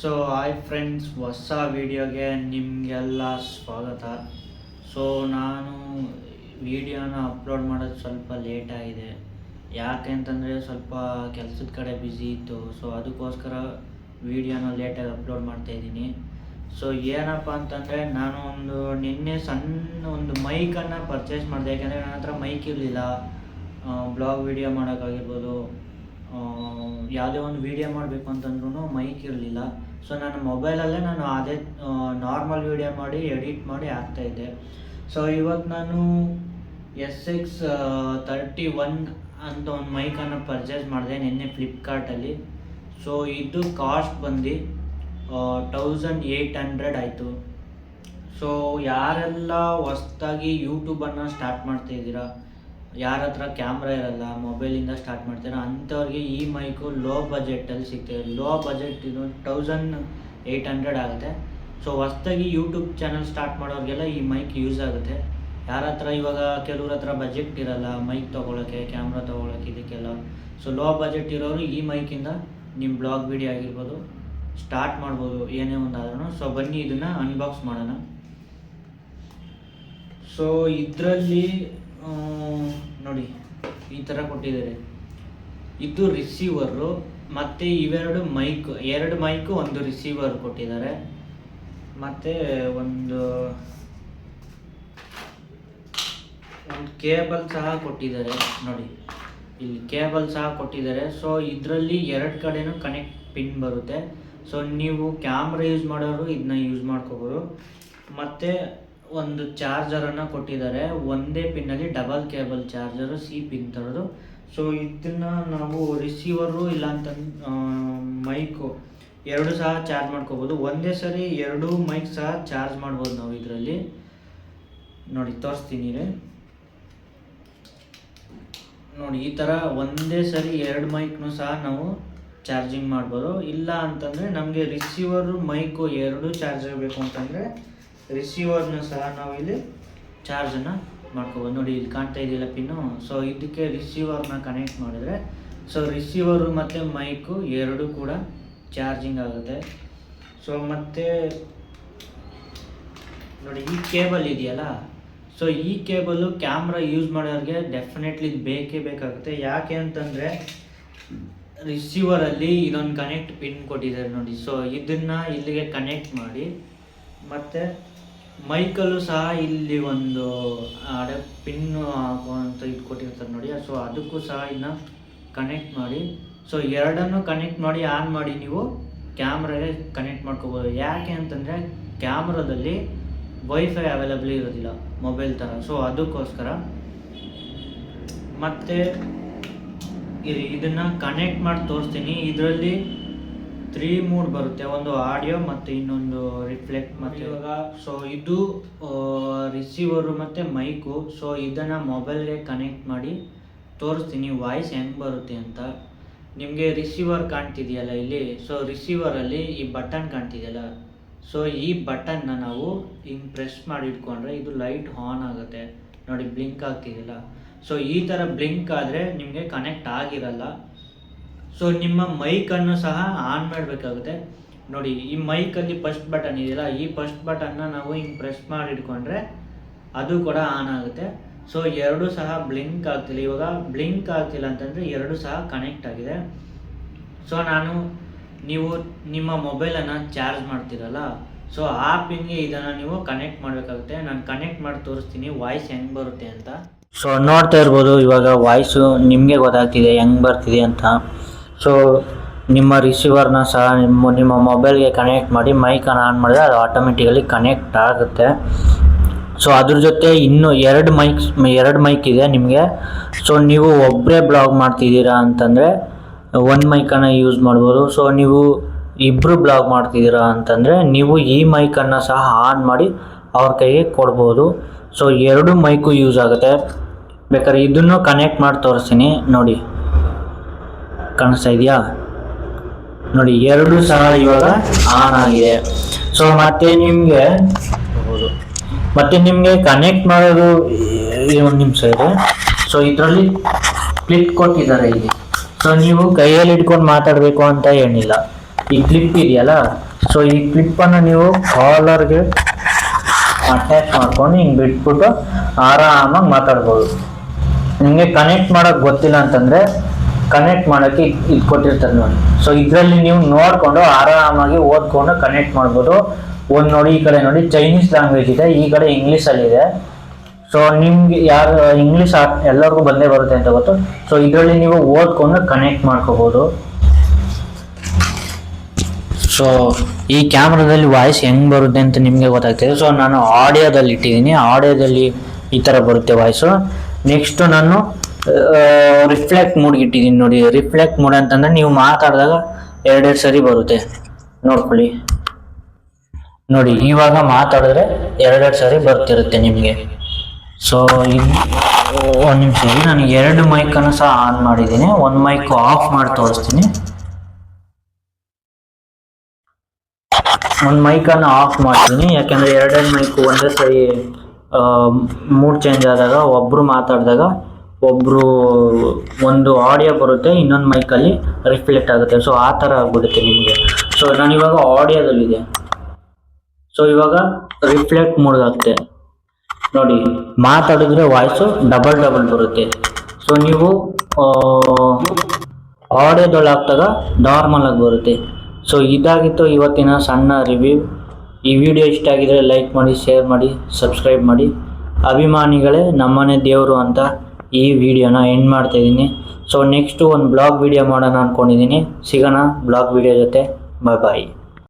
So hi friends ಹೊಸ ವೀಡಿಯೋಗೆ ನಿಮಗೆಲ್ಲ ಸ್ವಾಗತ. ಸೊ ನಾನು ವೀಡಿಯೋನ ಅಪ್ಲೋಡ್ ಮಾಡೋದು ಸ್ವಲ್ಪ ಲೇಟ್ ಆಗಿದೆ. ಯಾಕೆ ಅಂತಂದರೆ ಸ್ವಲ್ಪ ಕೆಲಸದ ಕಡೆ ಬ್ಯುಸಿ ಇತ್ತು. ಸೊ ಅದಕ್ಕೋಸ್ಕರ ವೀಡಿಯೋನ ಲೇಟಾಗಿ ಅಪ್ಲೋಡ್ ಮಾಡ್ತಾ ಇದ್ದೀನಿ. ಸೊ ಏನಪ್ಪ ಅಂತಂದರೆ ನಾನು ಒಂದು ನಿನ್ನೆ ಸಣ್ಣ ಒಂದು ಮೈಕನ್ನು ಪರ್ಚೇಸ್ ಮಾಡಿದೆ. ಯಾಕೆಂದರೆ ನನ್ನ ಹತ್ರ ಮೈಕ್ ಇರಲಿಲ್ಲ. ಬ್ಲಾಗ್ ವೀಡಿಯೋ ಮಾಡೋಕ್ಕಾಗಿರ್ಬೋದು. ಯಾವುದೇ ಒಂದು ವಿಡಿಯೋ ಮಾಡಬೇಕು ಅಂತಂದ್ರೂ ಮೈಕ್ ಇರಲಿಲ್ಲ. ಸೊ ನನ್ನ ಮೊಬೈಲಲ್ಲೇ ನಾನು ಅದೇ ನಾರ್ಮಲ್ ವಿಡಿಯೋ ಮಾಡಿ ಎಡಿಟ್ ಮಾಡಿ ಹಾಕ್ತಾಯಿದ್ದೆ ಸೊ ಇವತ್ತು ನಾನು ಎಸ್ ಎಕ್ಸ್ ತರ್ಟಿ ಒನ್ ಅಂತ ಒಂದು ಮೈಕನ್ನು ಪರ್ಚೇಸ್ ಮಾಡಿದೆ ನಿನ್ನೆ ಫ್ಲಿಪ್ಕಾರ್ಟಲ್ಲಿ ಸೊ ಇದು ಕಾಸ್ಟ್ ಬಂದು ಥೌಸಂಡ್ ಏಯ್ಟ್ ಹಂಡ್ರೆಡ್ ಆಯಿತು. ಸೊ ಯಾರೆಲ್ಲ ಹೊಸ್ದಾಗಿ ಯೂಟ್ಯೂಬನ್ನು ಸ್ಟಾರ್ಟ್ ಮಾಡ್ತಾ ಇದ್ದೀರಾ ಯಾರ ಹತ್ರ ಕ್ಯಾಮ್ರಾ ಇರಲ್ಲ ಮೊಬೈಲಿಂದ ಸ್ಟಾರ್ಟ್ ಮಾಡ್ತಾರೆ ಅಂಥವ್ರಿಗೆ ಈ ಮೈಕು ಲೋ ಬಜೆಟಲ್ಲಿ ಸಿಗ್ತದೆ. ಲೋ ಬಜೆಟ್ ಇದು ಥೌಸಂಡ್ ಏಯ್ಟ್ ಹಂಡ್ರೆಡ್ ಆಗುತ್ತೆ. ಸೊ ಹೊಸ್ದಾಗಿ ಯೂಟ್ಯೂಬ್ ಚಾನಲ್ ಸ್ಟಾರ್ಟ್ ಮಾಡೋರಿಗೆಲ್ಲ ಈ ಮೈಕ್ ಯೂಸ್ ಆಗುತ್ತೆ. ಯಾರ ಹತ್ರ ಇವಾಗ ಕೆಲವ್ರ ಹತ್ರ ಬಜೆಟ್ ಇರಲ್ಲ ಮೈಕ್ ತೊಗೊಳಕ್ಕೆ ಕ್ಯಾಮ್ರಾ ತೊಗೊಳಕ್ಕೆ ಇದಕ್ಕೆಲ್ಲ. ಸೊ ಲೋ ಬಜೆಟ್ ಇರೋರು ಈ ಮೈಕಿಂದ ನಿಮ್ಮ ಬ್ಲಾಗ್ ವಿಡಿಯೋ ಆಗಿರ್ಬೋದು ಸ್ಟಾರ್ಟ್ ಮಾಡ್ಬೋದು, ಏನೇ ಒಂದಾದ್ರೂ ಸೊ ಬನ್ನಿ ಇದನ್ನು ಅನ್ಬಾಕ್ಸ್ ಮಾಡೋಣ. ಸೊ ಇದರಲ್ಲಿ ನೋಡಿ, ಈ ಥರ ಕೊಟ್ಟಿದ್ದಾರೆ. ಇದು ರಿಸೀವರು ಮತ್ತು ಇವೆರಡು ಮೈಕ್ ಎರಡು ಮೈಕು ಒಂದು ರಿಸೀವರ್ ಕೊಟ್ಟಿದ್ದಾರೆ. ಮತ್ತು ಒಂದು ಒಂದು ಕೇಬಲ್ ಸಹ ಕೊಟ್ಟಿದ್ದಾರೆ. ನೋಡಿ, ಇಲ್ಲಿ ಕೇಬಲ್ ಸಹ ಕೊಟ್ಟಿದ್ದಾರೆ. ಸೊ ಇದರಲ್ಲಿ ಎರಡು ಕಡೆನೂ ಕನೆಕ್ಟ್ ಪಿನ್ ಬರುತ್ತೆ. ಸೊ ನೀವು ಕ್ಯಾಮ್ರಾ ಯೂಸ್ ಮಾಡೋರು ಇದನ್ನ ಯೂಸ್ ಮಾಡ್ಕೋಬೋದು. ಮತ್ತು ಒಂದು ಚಾರ್ಜರನ್ನು ಕೊಟ್ಟಿದ್ದಾರೆ. ಒಂದೇ ಪಿನ್ನಲ್ಲಿ double cable charger C pin ಥರದ್ದು ಸೊ ಇದನ್ನು ನಾವು ರಿಸೀವರು ಇಲ್ಲ ಅಂತ ಮೈಕು ಎರಡು ಸಹ ಚಾರ್ಜ್ ಮಾಡ್ಕೋಬೋದು. ಒಂದೇ ಸರಿ ಎರಡು ಮೈಕ್ ಸಹ ಚಾರ್ಜ್ ಮಾಡ್ಬೋದು ನಾವು ಇದರಲ್ಲಿ. ನೋಡಿ, ತೋರಿಸ್ತೀನಿ ನೋಡಿ, ಈ ಥರ ಒಂದೇ ಸರಿ ಎರಡು ಮೈಕ್ನು ಸಹ ನಾವು ಚಾರ್ಜಿಂಗ್ ಮಾಡ್ಬೋದು. ಇಲ್ಲ ಅಂತಂದರೆ ನಮಗೆ ರಿಸೀವರು ಮೈಕು ಎರಡು ಚಾರ್ಜ್ ಆಗಬೇಕು ಅಂತಂದರೆ ರಿಸೀವರ್ನ ಸಹ ನಾವು ಇಲ್ಲಿ ಚಾರ್ಜನ್ನು ಮಾಡ್ಕೋಬೋದು. ನೋಡಿ, ಇಲ್ಲಿ ಕಾಣ್ತಾ ಇದೆಯಲ್ಲ ಪಿನ್ನು ಸೊ ಇದಕ್ಕೆ ರಿಸೀವರ್ನ ಕನೆಕ್ಟ್ ಮಾಡಿದ್ರೆ ಸೊ ರಿಸೀವರು ಮತ್ತು ಮೈಕು ಎರಡು ಕೂಡ ಚಾರ್ಜಿಂಗ್ ಆಗುತ್ತೆ. ಸೊ ಮತ್ತು ನೋಡಿ, ಈ ಕೇಬಲ್ ಇದೆಯಲ್ಲ? ಸೊ ಈ ಕೇಬಲ್ಲು ಕ್ಯಾಮ್ರಾ ಯೂಸ್ ಮಾಡೋರಿಗೆ ಡೆಫಿನೆಟ್ಲಿ ಬೇಕೇ ಬೇಕಾಗುತ್ತೆ. ಯಾಕೆ ಅಂತಂದರೆ ರಿಸೀವರಲ್ಲಿ ಇದೊಂದು ಕನೆಕ್ಟ್ ಪಿನ್ ಕೊಟ್ಟಿದ್ದಾರೆ ನೋಡಿ. ಸೊ ಇದನ್ನು ಇಲ್ಲಿಗೆ ಕನೆಕ್ಟ್ ಮಾಡಿ, ಮತ್ತು ಮೈಕಲ್ಲೂ ಸಹ ಇಲ್ಲಿ ಒಂದು ಅಡೆ ಪಿನ್ ಅಂತ ಇದು ಕೊಟ್ಟಿರ್ತಾರೆ ನೋಡಿ. ಸೊ ಅದಕ್ಕೂ ಸಹ ಇದನ್ನ ಕನೆಕ್ಟ್ ಮಾಡಿ. ಸೊ ಎರಡನ್ನು ಕನೆಕ್ಟ್ ಮಾಡಿ, ಆನ್ ಮಾಡಿ ನೀವು ಕ್ಯಾಮ್ರಾಗೆ ಕನೆಕ್ಟ್ ಮಾಡ್ಕೋಬೋದು. ಯಾಕೆ ಅಂತಂದರೆ ಕ್ಯಾಮ್ರಾದಲ್ಲಿ ವೈಫೈ ಅವೈಲಬಲ್ ಇರೋದಿಲ್ಲ ಮೊಬೈಲ್ ಥರ ಸೊ ಅದಕ್ಕೋಸ್ಕರ ಮತ್ತು ಇದನ್ನು ಕನೆಕ್ಟ್ ಮಾಡಿ ತೋರಿಸ್ತೀನಿ. ಇದರಲ್ಲಿ ತ್ರೀ ಮೂಡ್ ಬರುತ್ತೆ ಒಂದು ಆಡಿಯೋ ಮತ್ತು ಇನ್ನೊಂದು ರಿಫ್ಲೆಕ್ಟ್ ಮತ್ತು ಇವಾಗ ಸೊ ಇದು ರಿಸೀವರು ಮತ್ತು ಮೈಕು ಸೊ ಇದನ್ನು ಮೊಬೈಲ್ಗೆ ಕನೆಕ್ಟ್ ಮಾಡಿ ತೋರಿಸ್ತೀನಿ ವಾಯ್ಸ್ ಹೆಂಗೆ ಬರುತ್ತೆ ಅಂತ. ನಿಮಗೆ ರಿಸೀವರ್ ಕಾಣ್ತಿದೆಯಲ್ಲ ಇಲ್ಲಿ? ಸೊ ರಿಸೀವರಲ್ಲಿ ಈ ಬಟನ್ ಕಾಣ್ತಿದೆಯಲ್ಲ? ಸೊ ಈ ಬಟನ್ನ ನಾವು ಹಿಂಗೆ ಪ್ರೆಸ್ ಮಾಡಿ ಇಟ್ಕೊಂಡ್ರೆ ಇದು ಲೈಟ್ ಆನ್ ಆಗುತ್ತೆ. ನೋಡಿ ಬ್ಲಿಂಕ್ ಆಗ್ತಿದೆಯಲ್ಲ? ಸೊ ಈ ಥರ ಬ್ಲಿಂಕ್ ಆದರೆ ನಿಮಗೆ ಕನೆಕ್ಟ್ ಆಗಿರಲ್ಲ. ಸೊ ನಿಮ್ಮ ಮೈಕನ್ನು ಸಹ ಆನ್ ಮಾಡಬೇಕಾಗುತ್ತೆ. ನೋಡಿ, ಈ ಮೈಕಲ್ಲಿ ಫಸ್ಟ್ ಬಟನ್ ಇದೆಯಲ್ಲ, ಈ ಫಸ್ಟ್ ಬಟನ್ನ ನಾವು ಹಿಂಗೆ ಪ್ರೆಸ್ ಮಾಡಿ ಇಟ್ಕೊಂಡ್ರೆ ಅದು ಕೂಡ ಆನ್ ಆಗುತ್ತೆ. ಸೊ ಎರಡು ಸಹ ಬ್ಲಿಂಕ್ ಆಗ್ತಿಲ್ಲ. ಇವಾಗ ಬ್ಲಿಂಕ್ ಆಗ್ತಿಲ್ಲ ಅಂತಂದರೆ ಎರಡು ಸಹ ಕನೆಕ್ಟ್ ಆಗಿದೆ. ಸೊ ನಾನು ನೀವು ನಿಮ್ಮ ಮೊಬೈಲನ್ನು ಚಾರ್ಜ್ ಮಾಡ್ತೀರಲ್ಲ ಸೊ ಆ ಇದನ್ನು ನೀವು ಕನೆಕ್ಟ್ ಮಾಡಬೇಕಾಗುತ್ತೆ. ನಾನು ಕನೆಕ್ಟ್ ಮಾಡಿ ತೋರಿಸ್ತೀನಿ ವಾಯ್ಸ್ ಹೆಂಗೆ ಬರುತ್ತೆ ಅಂತ. ಸೊ ನೋಡ್ತಾ ಇರ್ಬೋದು, ಇವಾಗ ವಾಯ್ಸು ನಿಮಗೆ ಗೊತ್ತಾಗ್ತಿದೆ, ಹೆಂಗೆ ಬರ್ತಿದೆ ಅಂತ. ಸೊ ನಿಮ್ಮ ರಿಸೀವರ್ನ ಸಹ ನಿಮ್ಮ ನಿಮ್ಮ ಮೊಬೈಲ್ಗೆ ಕನೆಕ್ಟ್ ಮಾಡಿ ಮೈಕನ್ನು ಆನ್ ಮಾಡಿದ್ರೆ ಅದು ಆಟೋಮೆಟಿಕಲಿ ಕನೆಕ್ಟ್ ಆಗುತ್ತೆ. ಸೊ ಅದ್ರ ಜೊತೆ ಇನ್ನೂ ಎರಡು ಮೈಕ್ಸ್ ಎರಡು ಮೈಕ್ ಇದೆ ನಿಮಗೆ. ಸೊ ನೀವು ಒಬ್ಬರೇ ಬ್ಲಾಗ್ ಮಾಡ್ತಿದ್ದೀರಾ ಅಂತಂದರೆ ಒಂದು ಮೈಕನ್ನು ಯೂಸ್ ಮಾಡ್ಬೋದು. ಸೊ ನೀವು ಇಬ್ಬರು ಬ್ಲಾಗ್ ಮಾಡ್ತಿದ್ದೀರಾ ಅಂತಂದರೆ ನೀವು ಈ ಮೈಕನ್ನು ಸಹ ಆನ್ ಮಾಡಿ ಅವ್ರ ಕೈಗೆ ಕೊಡ್ಬೋದು. ಸೊ ಎರಡು ಮೈಕು ಯೂಸ್ ಆಗುತ್ತೆ. ಬೇಕಾದ್ರೆ ಇದನ್ನು ಕನೆಕ್ಟ್ ಮಾಡಿ ತೋರಿಸ್ತೀನಿ. ನೋಡಿ. ಕಾಣಿಸ್ತಾ ಇದೆಯಾ? ನೋಡಿ ಎರಡು ಸಹ ಇವಾಗ ಆನ್ ಆಗಿದೆ. ಸೊ ಮತ್ತೆ ನಿಮಗೆ ಮತ್ತೆ ನಿಮಗೆ ಕನೆಕ್ಟ್ ಮಾಡೋದು ಒಂದು ನಿಮಿಷ ಇದೆ. ಸೊ ಇದರಲ್ಲಿ ಕ್ಲಿಪ್ ಕೊಟ್ಟಿದ್ದಾರೆ ಇಲ್ಲಿ. ಸೊ ನೀವು ಕೈಯಲ್ಲಿ ಇಟ್ಕೊಂಡು ಮಾತಾಡಬೇಕು ಅಂತ ಏನಿಲ್ಲ. ಈ ಕ್ಲಿಪ್ ಇದೆಯಲ್ಲ? ಸೊ ಈ ಕ್ಲಿಪ್ಪನ್ನು ನೀವು ಕಾಲರ್ಗೆ ಅಟ್ಯಾಚ್ ಮಾಡ್ಕೊಂಡು ಹಿಂಗೆ ಬಿಟ್ಬಿಟ್ಟು ಆರಾಮಾಗಿ ಮಾತಾಡ್ಬೋದು. ನಿಮಗೆ ಕನೆಕ್ಟ್ ಮಾಡೋಕ್ಕೆ ಗೊತ್ತಿಲ್ಲ ಅಂತಂದರೆ ಕನೆಕ್ಟ್ ಮಾಡೋಕ್ಕೆ ಇದು ಕೊಟ್ಟಿರ್ತಾರೆ ನೋಡಿ. ಸೊ ಇದರಲ್ಲಿ ನೀವು ನೋಡಿಕೊಂಡು ಆರಾಮಾಗಿ ಓದ್ಕೊಂಡು ಕನೆಕ್ಟ್ ಮಾಡ್ಬೋದು. ಒಂದು ನೋಡಿ, ಈ ಕಡೆ ನೋಡಿ ಚೈನೀಸ್ ಲ್ಯಾಂಗ್ವೇಜ್ ಇದೆ, ಈ ಕಡೆ ಇಂಗ್ಲೀಷಲ್ಲಿದೆ ಸೊ ನಿಮ್ಗೆ ಯಾರು ಇಂಗ್ಲೀಷ್ ಎಲ್ಲರಿಗೂ ಬಂದೇ ಬರುತ್ತೆ ಅಂತ ಗೊತ್ತು. ಸೊ ಇದರಲ್ಲಿ ನೀವು ಓದ್ಕೊಂಡು ಕನೆಕ್ಟ್ ಮಾಡ್ಕೋಬೋದು. ಸೊ ಈ ಕ್ಯಾಮ್ರಾದಲ್ಲಿ ವಾಯ್ಸ್ ಹೆಂಗೆ ಬರುತ್ತೆ ಅಂತ ನಿಮಗೆ ಗೊತ್ತಾಗ್ತಿದೆ. ಸೊ ನಾನು ಆಡಿಯೋದಲ್ಲಿ ಇಟ್ಟಿದ್ದೀನಿ ಆಡಿಯೋದಲ್ಲಿ ಈ ಥರ ಬರುತ್ತೆ ವಾಯ್ಸು ನೆಕ್ಸ್ಟು ನಾನು ರಿಫ್ಲೆಕ್ಟ್ ಮೂಡ್ಗೆ ಇಟ್ಟಿದ್ದೀನಿ ನೋಡಿ. ರಿಫ್ಲೆಕ್ಟ್ ಮೂಡ್ ಅಂತಂದ್ರೆ ನೀವು ಮಾತಾಡಿದಾಗ ಎರಡೆರಡು ಸರಿ ಬರುತ್ತೆ. ನೋಡ್ಕೊಳ್ಳಿ. ನೋಡಿ, ಇವಾಗ ಮಾತಾಡಿದ್ರೆ ಎರಡೆರಡು ಸರಿ ಬರ್ತಿರುತ್ತೆ ನಿಮಗೆ. ಸೊ ಒಂದು ನಿಮಿಷ ನಾನು ಎರಡು ಮೈಕನ್ನು ಸಹ ಆನ್ ಮಾಡಿದ್ದೀನಿ. ಒಂದು ಮೈಕ್ ಆಫ್ ಮಾಡಿ ತೋರಿಸ್ತೀನಿ. ಒಂದು ಮೈಕನ್ನು ಆಫ್ ಮಾಡ್ತೀನಿ. ಯಾಕೆಂದರೆ ಎರಡೆರಡು ಮೈಕು ಒಂದೇ ಸರಿ ಮೂಡ್ ಚೇಂಜ್ ಆದಾಗ ಒಬ್ಬರು ಮಾತಾಡಿದಾಗ ಒಬ್ಬರು ಒಂದು ಆಡಿಯೋ ಬರುತ್ತೆ, ಇನ್ನೊಂದು ಮೈಕಲ್ಲಿ ರಿಫ್ಲೆಕ್ಟ್ ಆಗುತ್ತೆ. ಸೊ ಆ ಥರ ಆಗ್ಬಿಡುತ್ತೆ ನಿಮಗೆ. ಸೊ ನಾನು ಇವಾಗ ಆಡಿಯೋದಲ್ಲಿದೆ ಸೊ ಇವಾಗ ರಿಫ್ಲೆಕ್ಟ್ ಮೂಡ್ಗಾಗ್ತೆ ನೋಡಿ, ಮಾತಾಡಿದ್ರೆ ವಾಯ್ಸು ಡಬಲ್ ಡಬಲ್ ಬರುತ್ತೆ. ಸೊ ನೀವು ಆಡಿಯೋದಲ್ಲಿ ಹಾಕ್ದಾಗ ನಾರ್ಮಲ್ ಆಗಿ ಬರುತ್ತೆ. ಸೊ ಇದಾಗಿತ್ತು ಇವತ್ತಿನ ಸಣ್ಣ ರಿವ್ಯೂ ಈ ವಿಡಿಯೋ ಇಷ್ಟ ಆಗಿದ್ರೆ ಲೈಕ್ ಮಾಡಿ ಶೇರ್ ಮಾಡಿ ಸಬ್ಸ್ಕ್ರೈಬ್ ಮಾಡಿ. ಅಭಿಮಾನಿಗಳೇ ನಮ್ಮನೆ ದೇವರು ಅಂತ ಈ ವಿಡಿಯೋನ ಎಂಡ್ ಮಾಡ್ತಾ ಇದ್ದೀನಿ. ಸೊ ನೆಕ್ಸ್ಟು ಒಂದು ಬ್ಲಾಗ್ ವಿಡಿಯೋ ಮಾಡೋಣ ಅಂದ್ಕೊಂಡಿದ್ದೀನಿ ಸಿಗೋಣ. ಬ್ಲಾಗ್ ವಿಡಿಯೋ ಜೊತೆ. ಬಾಯ್ ಬಾಯ್